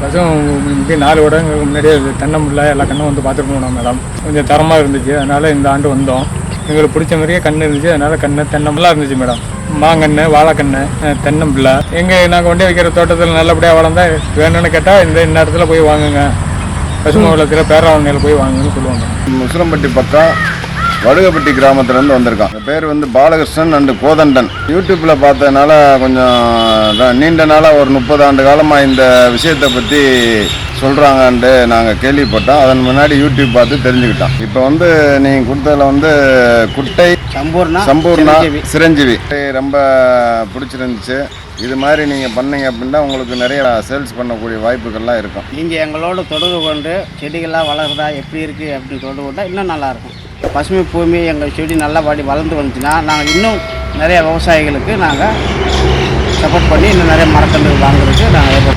முன்னாடி நாலு வருடங்களுக்கு முன்னாடியே தென்னம்பிள்ளை எல்லா கண்ணும் வந்து பார்த்துட்டு போனோம் மேடம். கொஞ்சம் தரமாக இருந்துச்சு. அதனால் இந்த ஆண்டு வந்தோம். எங்களுக்கு பிடிச்ச மாதிரியே கன்று இருந்துச்சு. அதனால் கன்று தென்னம்பிள்ளை இருந்துச்சு மேடம். மாங்கன்று வாழைக்கன்று தென்னம்பிள்ளை எங்கள் நாங்கள் கொண்டு வைக்கிற தோட்டத்தில் நல்லபடியாக வளர்ந்தா வேணும்னு கேட்டால் இந்த இந்த இடத்துல போய் வாங்குங்க. பசுமை வளர்க்குற பேராவணையில் போய் வாங்குங்கன்னு சொல்லுவாங்க. முசுரம்பட்டி பக்கம் வடுகப்பட்டி கிராமத்துலேருந்து வந்திருக்கான். என் பேர் வந்து பாலகிருஷ்ணன் அண்டு கோதண்டன். யூடியூப்பில் பார்த்ததுனால கொஞ்சம் நீண்ட நாளாக ஒரு முப்பது ஆண்டு காலமாக இந்த விஷயத்தை பற்றி சொல்கிறாங்கன்ட்டு நாங்கள் கேள்விப்பட்டோம். அதன் முன்னாடி யூடியூப் பார்த்து தெரிஞ்சுக்கிட்டோம். இப்போ வந்து நீங்கள் கொடுத்ததில் வந்து குட்டை சம்பூர்ணா சம்பூர்ணா சிரஞ்சீவி. ரொம்ப பிடிச்சிருந்துச்சு. இது மாதிரி நீங்கள் பண்ணீங்க அப்படின்னா உங்களுக்கு நிறைய சேல்ஸ் பண்ணக்கூடிய வாய்ப்புகள்லாம் இருக்கும். நீங்கள் எங்களோட தொடர்பு கொண்டு செடிகள்லாம் வளருதா எப்படி இருக்குது அப்படின்னு தொடர்பு கொண்டா இன்னும் நல்லாயிருக்கும் பசுமை பூமி எங்கள் செடி நல்லபடி வளர்ந்து வந்துச்சுன்னா நாங்கள் இன்னும் நிறைய விவசாயிகளுக்கு நாங்கள் சப்போர்ட் பண்ணி இன்னும் நிறைய மரக்கன்று வாங்குறதுக்கு நாங்கள்